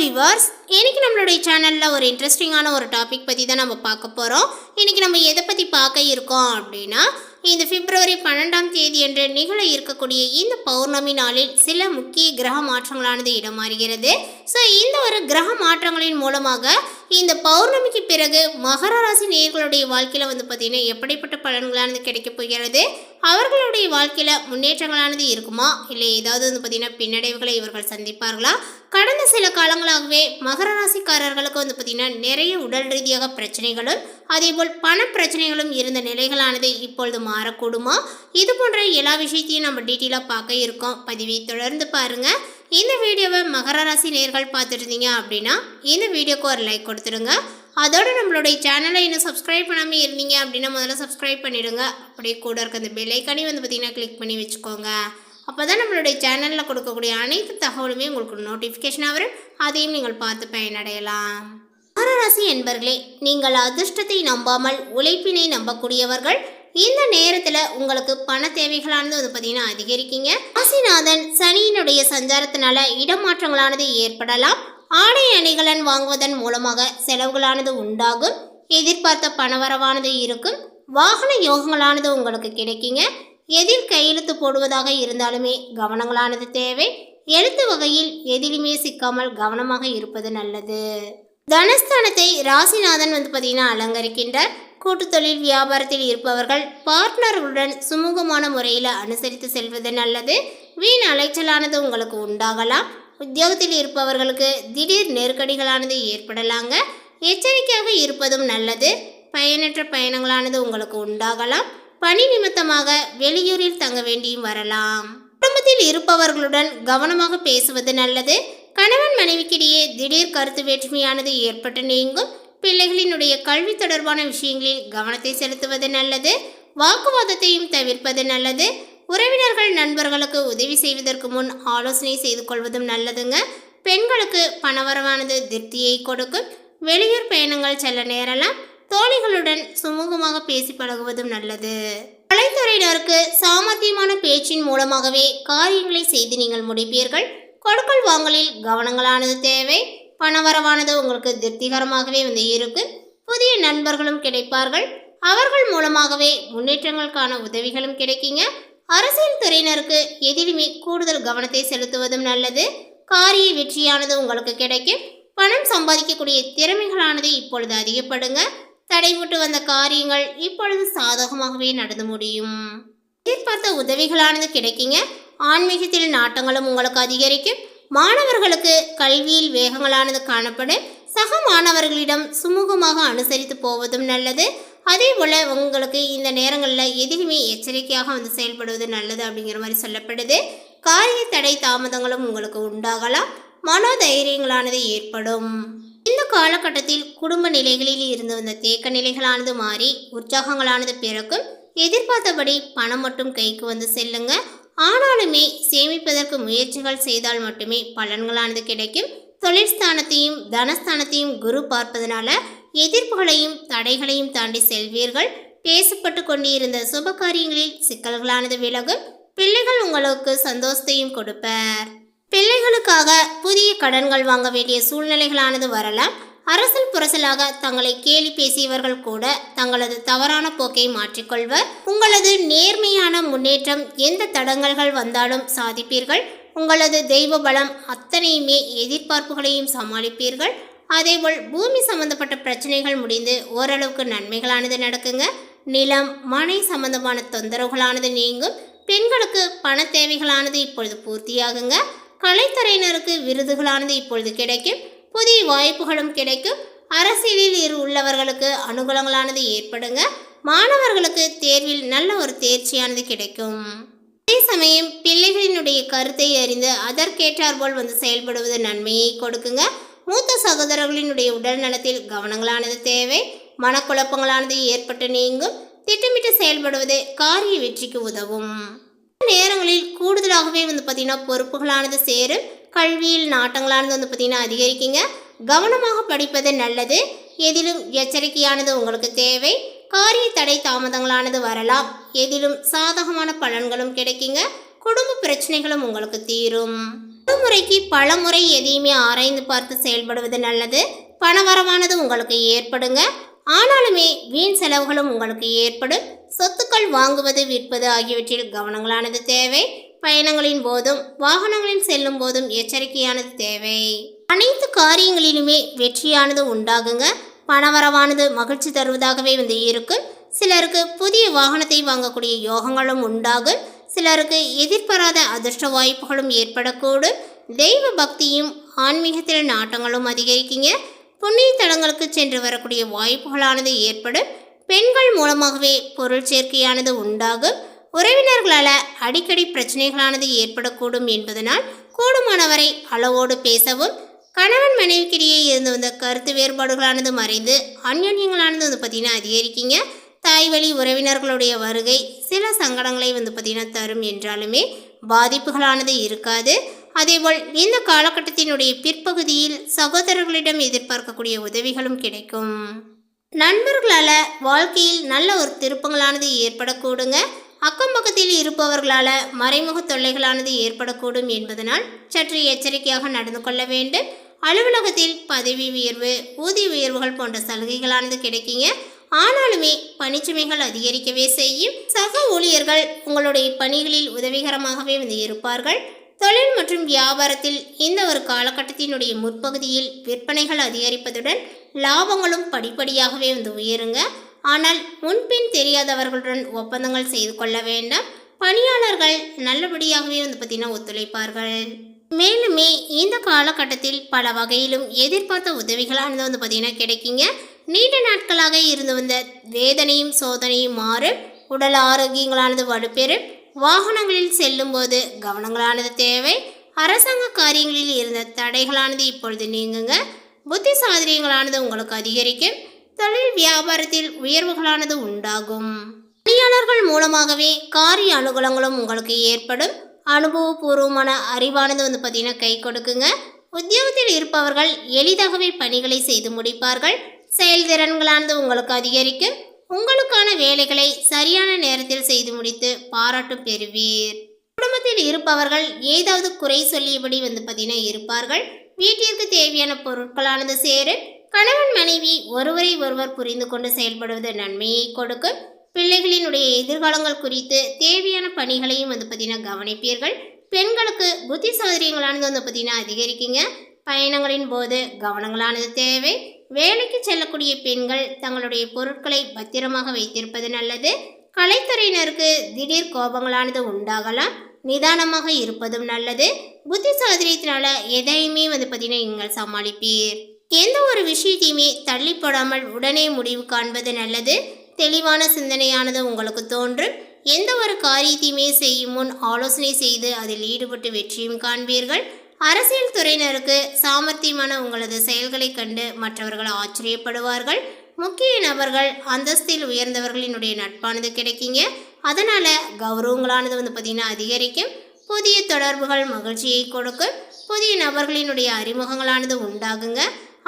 Viewers இன்னைக்கு நம்மளுடைய சேனலில் ஒரு இன்ட்ரெஸ்டிங்கான ஒரு டாபிக் பற்றி தான் நம்ம பார்க்க போகிறோம் இன்னைக்கு நம்ம எதை பற்றி பார்க்க இருக்கோம் அப்படின்னா இந்த பிப்ரவரி பன்னெண்டாம் தேதி என்று நிகழ இருக்கக்கூடிய இந்த பௌர்ணமி நாளில் சில முக்கிய கிரக மாற்றங்களானது இடமாறுகிறது. ஸோ இந்த ஒரு கிரக மாற்றங்களின் மூலமாக இந்த பௌர்ணமிக்கு பிறகு மகர ராசி நேயர்களுடைய வாழ்க்கையில் வந்து பார்த்திங்கன்னா எப்படிப்பட்ட பலன்களானது கிடைக்கப் போகிறது? அவர்களுடைய வாழ்க்கையில் முன்னேற்றங்களானது இருக்குமா? இல்லை ஏதாவது வந்து பார்த்திங்கன்னா பின்னடைவுகளை இவர்கள் சந்திப்பார்களா? கடந்த சில காலங்களாகவே மகர ராசிக்காரர்களுக்கு வந்து பார்த்திங்கன்னா நிறைய உடல் ரீதியாக பிரச்சனைகளும் அதேபோல் பண பிரச்சனைகளும் இருந்த நிலைகளானது இப்பொழுது மாறக்கூடுமா? இது போன்ற எல்லா விஷயத்தையும் நம்ம டீட்டெயிலாக பார்க்க இருக்கோம். பதிவை தொடர்ந்து பாருங்கள் இந்த வீடியோவை மகர ராசி நேர்கள் பார்த்துட்டு இருந்தீங்க அப்படின்னா இந்த வீடியோக்கு ஒரு லைக் கொடுத்துருங்க அதோட நம்மளுடைய சேனலை இன்னும் சப்ஸ்கிரைப் பண்ணாமல் இருந்தீங்க அப்படின்னா முதல்ல சப்ஸ்கிரைப் பண்ணிடுங்க. அப்படியே கூட இருக்க அந்த பெல்லைக்கானே வந்து பார்த்திங்கன்னா கிளிக் பண்ணி வச்சுக்கோங்க. அப்போ தான் நம்மளுடைய சேனலில் கொடுக்கக்கூடிய அனைத்து தகவலுமே உங்களுக்கு நோட்டிஃபிகேஷனாக வரும். அதையும் நீங்கள் பார்த்து பயனடையலாம். மகராசி என்பர்களே நீங்கள் அதிர்ஷ்டத்தை நம்பாமல் உழைப்பினை நம்பக்கூடியவர்கள் இந்த நேரத்தில் உங்களுக்கு பண தேவைகளானது வந்து பார்த்தீங்கன்னா அதிகரிக்கீங்க. ராசிநாதன் சனியினுடைய சஞ்சாரத்தினால இடமாற்றங்களானது ஏற்படலாம். ஆடை அணிகலன் வாங்குவதன் மூலமாக செலவுகளானது உண்டாகும். எதிர்பார்த்த பணவரவானது இருக்கும். வாகன யோகங்களானது உங்களுக்கு கிடைக்குங்க. எதில் கையெழுத்து போடுவதாக இருந்தாலுமே கவனங்களானது தேவை. எழுத்து வகையில் எதிலுமே சிக்காமல் கவனமாக இருப்பது நல்லது. தனஸ்தானத்தை ராசிநாதன் வந்து பார்த்தீங்கன்னா அலங்கரிக்கின்றார். கூட்டு தொழில் வியாபாரத்தில் இருப்பவர்கள் பார்ட்னர்களுடன் சுமூகமான முறையில் அனுசரித்து செல்வது நல்லது. வீண் அலைச்சலானது உங்களுக்கு உண்டாகலாம். உத்தியோகத்தில் இருப்பவர்களுக்கு திடீர் நெருக்கடிகளானது ஏற்படலாங்க. எச்சரிக்கையாக இருப்பதும் நல்லது. பயனற்ற பயணங்களானது உங்களுக்கு உண்டாகலாம். பணி நிமித்தமாக வெளியூரில் தங்க வேண்டியும் வரலாம். குடும்பத்தில் இருப்பவர்களுடன் கவனமாக பேசுவது நல்லது. கணவன் மனைவிக்கிடையே திடீர் கருத்து வேற்றுமையானது ஏற்பட்டு நீங்கும். பிள்ளைகளினுடைய கல்வி தொடர்பான விஷயங்களில் கவனத்தை செலுத்துவது நல்லது வாக்குவாதத்தையும் தவிர்ப்பது நல்லது உறவினர்கள் நண்பர்களுக்கு உதவி செய்வதற்கு முன் ஆலோசனை செய்து கொள்வதும் நல்லதுங்க. பெண்களுக்கு பணவரவானது திருப்தியை கொடுக்கும். வெளியூர் பயணங்கள் செல்ல நேரலாம். தோழிகளுடன் சுமூகமாக பேசி பழகுவதும் நல்லது. கலைத்துறையினருக்கு சாமர்த்தியமான பேச்சின் மூலமாகவே காரியங்களை செய்து நீங்கள் முடிப்பீர்கள். கொடுக்கல் வாங்கலில் கவனங்களானது தேவை. பணவரவானது உங்களுக்கு திருப்திகரமாகவே வந்து இருக்கும் புதிய நண்பர்களும் கிடைப்பார்கள். அவர்கள் மூலமாகவே முன்னேற்றங்களுக்கான உதவிகளும் கிடைக்குங்க. அரசியல் துறையினருக்கு எதிலுமே கூடுதல் கவனத்தை செலுத்துவதும் நல்லது. காரிய வெற்றியானது உங்களுக்கு கிடைக்கும். பணம் சம்பாதிக்கக்கூடிய திறமைகளானது இப்பொழுது அதிகப்படுங்க. தடைபட்டு வந்த காரியங்கள் இப்பொழுது சாதகமாகவே நடந்து முடியும். எதிர்பார்த்த உதவிகளானது கிடைக்குங்க. ஆன்மீகத்தில் நாட்டங்களும் உங்களுக்கு அதிகரிக்கும். மாணவர்களுக்கு கல்வியில் வேகங்களானது காணப்படும் சக மாணவர்களிடம் சுமூகமாக அனுசரித்து போவதும் நல்லது. அதே போல் உங்களுக்கு இந்த நேரங்களில் எதிலுமே எச்சரிக்கையாக வந்து செயல்படுவது நல்லது அப்படிங்கிற மாதிரி சொல்லப்படுது. காரிய தடை தாமதங்களும் உங்களுக்கு உண்டாகலாம். மனோதைரியங்களானது ஏற்படும். இந்த காலகட்டத்தில் குடும்ப நிலைகளில் இருந்து வந்த தேக்க நிலைகளானது மாறி உற்சாகங்களானது பிறக்கும். எதிர்பார்த்தபடி பணம் மட்டும் கைக்கு வந்து செல்லுங்கள் ஆனாலுமே சேமிப்பதற்கு முயற்சிகள் செய்தால் மட்டுமே பலன்களானது கிடைக்கும். தொழிற்ஸ்தானத்தையும் தனஸ்தானத்தையும் குரு பார்ப்பதனால எதிர்ப்புகளையும் தடைகளையும் தாண்டி செல்வீர்கள். பேசப்பட்டு கொண்டிருந்த சுப காரியங்களில் சிக்கல்களானது விலகும். பிள்ளைகள் உங்களுக்கு சந்தோஷத்தையும் கொடுப்பர். பிள்ளைகளுக்காக புதிய கடன்கள் வாங்க வேண்டிய சூழ்நிலைகளானது வரலாம். அரசல் புரசலாக தங்களை கேலி பேசியவர்கள் கூட தங்களது தவறான போக்கை மாற்றிக்கொள்வர். உங்களது நேர்மையான முன்னேற்றம் எந்த தடங்கல்கள் வந்தாலும் சாதிப்பீர்கள். உங்களது தெய்வ பலம் அத்தனையுமே எதிர்பார்ப்புகளையும் சமாளிப்பீர்கள். அதேபோல் பூமி சம்பந்தப்பட்ட பிரச்சனைகள் முடிந்து ஓரளவுக்கு நன்மைகளானது நடக்குங்க. நிலம் மனை சம்பந்தமான தொந்தரவுகளானது நீங்கும். பெண்களுக்கு பண தேவைகளானது இப்பொழுது பூர்த்தியாகுங்க. கலைத்துறையினருக்கு விருதுகளானது இப்பொழுது கிடைக்கும். புதிய வாய்ப்புகளும் கிடைக்கும். அரசியலில் இரு உள்ளவர்களுக்கு அனுகூலங்களானது ஏற்படுங்க. மாணவர்களுக்கு தேர்வில் நல்ல ஒரு தேர்ச்சியானது கிடைக்கும். அதே சமயம் பிள்ளைகளினுடைய கருத்தை அறிந்து அதற்கேற்றாற்போல் வந்து செயல்படுவது நன்மையை கொடுக்குங்க. மூத்த சகோதரர்களினுடைய உடல் நலத்தில் கவனங்களானது தேவை. மனக்குழப்பங்களானது ஏற்பட்டு நீங்கும். திட்டமிட்டு செயல்படுவது காரிய வெற்றிக்கு உதவும். நேரங்களில் கூடுதலாகவே வந்து பார்த்திங்கன்னா பொறுப்புகளானது சேரும். கல்வியில் நாட்டங்களானது வந்து பார்த்திங்கன்னா அதிகரிக்குங்க. கவனமாக படிப்பது நல்லது. எதிலும் எச்சரிக்கையானது உங்களுக்கு தேவை. காரிய தடை தாமதங்களானது வரலாம். எதிலும் சாதகமான பலன்களும் கிடைக்குங்க. குடும்ப பிரச்சனைகளும் உங்களுக்கு தீரும். முறைக்கு பல முறை எதையுமே ஆராய்ந்து பார்த்து செயல்படுவது நல்லது. பணவரவானது உங்களுக்கு ஏற்படுங்க. ஆனாலுமே வீண் செலவுகளும் உங்களுக்கு ஏற்படும். சொத்துக்கள் வாங்குவது விற்பது ஆகியவற்றில் கவனங்களானது தேவை. பயணங்களின் போதும் வாகனங்களில் செல்லும் போதும் எச்சரிக்கையானது தேவை. அனைத்து காரியங்களிலுமே வெற்றியானது உண்டாகுங்க. பணவரவானது மகிழ்ச்சி தருவதாகவே வந்து இருக்கும் சிலருக்கு புதிய வாகனத்தை வாங்கக்கூடிய யோகங்களும் உண்டாகும். சிலருக்கு எதிர்பாராத அதிர்ஷ்ட வாய்ப்புகளும் ஏற்படக்கூடும். தெய்வ பக்தியும் ஆன்மீகத்தில் நாட்டங்களும் அதிகரிக்குங்க. புண்ணிய தலங்களுக்கு சென்று வரக்கூடிய வாய்ப்புகளானது ஏற்படும். பெண்கள் மூலமாகவே பொருள் சேர்க்கையானது உண்டாகும். உறவினர்களால் அடிக்கடி பிரச்சனைகளானது ஏற்படக்கூடும் என்பதனால் கூடுமானவரை அளவோடு பேசவும் கணவன் மனைவிக்கிடையே இருந்து வந்த கருத்து வேறுபாடுகளானது மறைந்து அந்யோன்யங்களானது வந்து பார்த்திங்கன்னா அதிகரிக்குங்க. தாய் வழி உறவினர்களுடைய வருகை சில சங்கடங்களை வந்து பார்த்திங்கன்னா தரும் என்றாலுமே பாதிப்புகளானது இருக்காது. அதேபோல் இந்த காலகட்டத்தினுடைய பிற்பகுதியில் சகோதரர்களிடம் எதிர்பார்க்கக்கூடிய உதவிகளும் கிடைக்கும். நண்பர்களால் வாழ்க்கையில் நல்ல ஒரு திருப்பங்களானது ஏற்படக்கூடுங்க. அக்கம் பக்கத்தில் இருப்பவர்களால் மறைமுக தொல்லைகளானது ஏற்படக்கூடும் என்பதனால் சற்று எச்சரிக்கையாக நடந்து கொள்ள வேண்டும். அலுவலகத்தில் பதவி உயர்வு ஊதிய உயர்வுகள் போன்ற சலுகைகளானது கிடைக்குங்க. ஆனாலுமே பணிச்சுமைகள் அதிகரிக்கவே செய்யும். சக ஊழியர்கள் உங்களுடைய பணிகளில் உதவிகரமாகவே வந்து இருப்பார்கள். தொழில் மற்றும் வியாபாரத்தில் இந்த ஒரு காலகட்டத்தினுடைய முற்பகுதியில் விற்பனைகள் அதிகரிப்பதுடன் லாபங்களும் படிப்படியாகவே வந்து உயருங்க. ஆனால் முன்பின் தெரியாதவர்களுடன் ஒப்பந்தங்கள் செய்து கொள்ள வேண்டாம். பணியாளர்கள் நல்லபடியாகவே வந்து பார்த்தீங்கன்னா ஒத்துழைப்பார்கள். மேலுமே இந்த காலகட்டத்தில் பல வகையிலும் எதிர்பார்த்த உதவிகளானது வந்து பார்த்தீங்கன்னா கிடைக்குங்க. நீண்ட நாட்களாக இருந்து வந்த வேதனையும் சோதனையும் மாறும் உடல் ஆரோக்கியங்களானது வலுப்பெறும் வாகனங்களில் செல்லும்போது கவனங்களானது தேவை அரசாங்க காரியங்களில் இருந்த தடைகளானது இப்பொழுது நீங்குங்க. புத்தி சாதுரியங்களானது உங்களுக்கு அதிகரிக்கும். தொழில் வியாபாரத்தில் உயர்வுகளானது உண்டாகும். பணியாளர்கள் மூலமாகவே காரிய அனுகூலங்களும் உங்களுக்கு ஏற்படும். அனுபவபூர்வமான அறிவானது வந்து பார்த்தீங்கன்னா கை கொடுக்குங்க. உத்தியோகத்தில் இருப்பவர்கள் எளிதாகவே பணிகளை செய்து முடிப்பார்கள். செயல்திறன்களானது உங்களுக்கு அதிகரிக்கும். உங்களுக்கான வேலைகளை சரியான நேரத்தில் செய்து முடித்து பாராட்டு பெறுவீர். குடும்பத்தில் இருப்பவர்கள் ஏதாவது குறை சொல்லியபடி வந்து பார்த்தீங்கன்னா இருப்பார்கள். வீட்டிற்கு தேவையான பொருட்களானது சேரும். கணவன் மனைவி ஒருவரை ஒருவர் புரிந்து கொண்டு செயல்படுவது நன்மையை கொடுக்கும். பிள்ளைகளினுடைய எதிர்காலங்கள் குறித்து தேவையான பணிகளையும் வந்து பார்த்தீங்கன்னா கவனிப்பீர்கள். பெண்களுக்கு புத்தி சாதுரியங்களானது வந்து பார்த்தீங்கன்னா அதிகரிக்குங்க. பயணங்களின் போது கவனங்களானது தேவை. வேலைக்கு செல்லக்கூடிய பெண்கள் தங்களுடைய பொருட்களை பத்திரமாக வைத்திருப்பது நல்லது. கலைத்துறையினருக்கு திடீர் கோபங்களானது உண்டாகலாம். நிதானமாக இருப்பதும் நல்லது. புத்தி சாதுரியத்தினால எதையுமே வந்து பார்த்தீங்கன்னா நீங்கள் சமாளிப்பீர். எந்த ஒரு விஷயத்தையுமே தள்ளி போடாமல் உடனே முடிவு காண்பது நல்லது. தெளிவான சிந்தனையானது உங்களுக்கு தோன்றும். எந்த ஒரு காரியத்தையுமே செய்யும் முன் ஆலோசனை செய்து அதில் ஈடுபட்டு வெற்றியும் காண்பீர்கள். அரசியல் துறையினருக்கு சாமர்த்தியமான உங்களது செயல்களை கண்டு மற்றவர்கள் ஆச்சரியப்படுவார்கள். முக்கிய நபர்கள் அந்தஸ்தில் உயர்ந்தவர்களினுடைய நட்பானது கிடைக்குங்க. அதனால் கௌரவங்களானது வந்து பார்த்திங்கன்னா அதிகரிக்கும். புதிய தொடர்புகள் மகிழ்ச்சியை கொடுக்கும். புதிய நபர்களினுடைய அறிமுகங்களானது உண்டாகுங்க.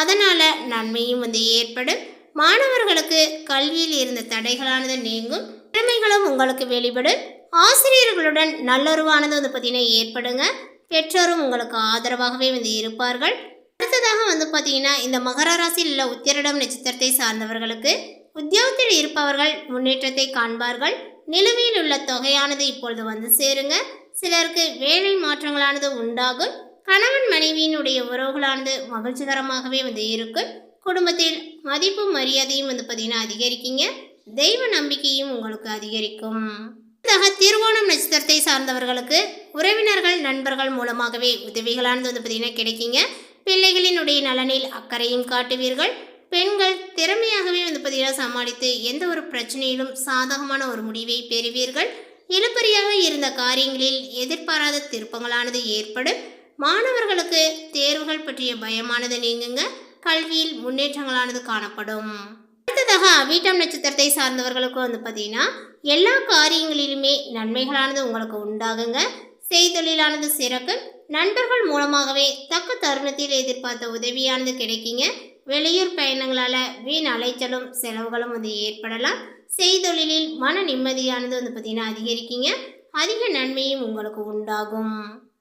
அதனால் நன்மையும் வந்து ஏற்படும். மாணவர்களுக்கு கல்வியில் இருந்த தடைகளானது நீங்கும். திறமைகளும் உங்களுக்கு வெளிப்படும். ஆசிரியர்களுடன் நல்லுறவானது வந்து பார்த்தீங்கன்னா ஏற்படுங்க. பெற்றோரும் உங்களுக்கு ஆதரவாகவே வந்து இருப்பார்கள். அடுத்ததாக வந்து பார்த்தீங்கன்னா இந்த மகர ராசியில் உள்ள உத்திரடம் நட்சத்திரத்தை சார்ந்தவர்களுக்கு உத்தியோகத்தில் இருப்பவர்கள் முன்னேற்றத்தை காண்பார்கள். நிலுவையில் உள்ள தொகையானது இப்பொழுது வந்து சேருங்க. சிலருக்கு வேலை மாற்றங்களானது உண்டாகும். கணவன் மனைவியினுடைய உறவுகளானது மகிழ்ச்சிகரமாகவே வந்து இருக்கும் குடும்பத்தில் மதிப்பும் மரியாதையும் வந்து பார்த்தீங்கன்னா அதிகரிக்குங்க. தெய்வ நம்பிக்கையும் உங்களுக்கு அதிகரிக்கும். திருவோணம் நட்சத்திரத்தை சார்ந்தவர்களுக்கு உறவினர்கள் நண்பர்கள் மூலமாகவே உதவிகளானது வந்து பார்த்தீங்கன்னா கிடைக்குங்க. பிள்ளைகளினுடைய நலனில் அக்கறையும் காட்டுவீர்கள். பெண்கள் திறமையாகவே வந்து பார்த்தீங்கன்னா சமாளித்து எந்த ஒரு பிரச்சனையிலும் சாதகமான ஒரு முடிவை பெறுவீர்கள். இழுப்பறியாக இருந்த காரியங்களில் எதிர்பாராத திருப்பங்களானது ஏற்படும். மாணவர்களுக்கு தேர்வுகள் பற்றிய பயமானது நீங்குங்க. கல்வியில் முன்னேற்றங்களானது காணப்படும். அடுத்ததாக வீட்டம் நட்சத்திரத்தை சார்ந்தவர்களுக்கும் வந்து பார்த்தீங்கன்னா எல்லா காரியங்களிலுமே நன்மைகளானது உங்களுக்கு உண்டாகுங்க. செய்தொழிலானது சிறக்கு நண்பர்கள் மூலமாகவே தக்க தருணத்தில் எதிர்பார்த்த உதவியானது கிடைக்குங்க. வெளியூர் பயணங்களால் வீண் அலைச்சலும் செலவுகளும் வந்து ஏற்படலாம். செய்தொழிலில் மன நிம்மதியானது வந்து பார்த்தீங்கன்னா அதிகரிக்குங்க. அதிக நன்மையும் உங்களுக்கு உண்டாகும்.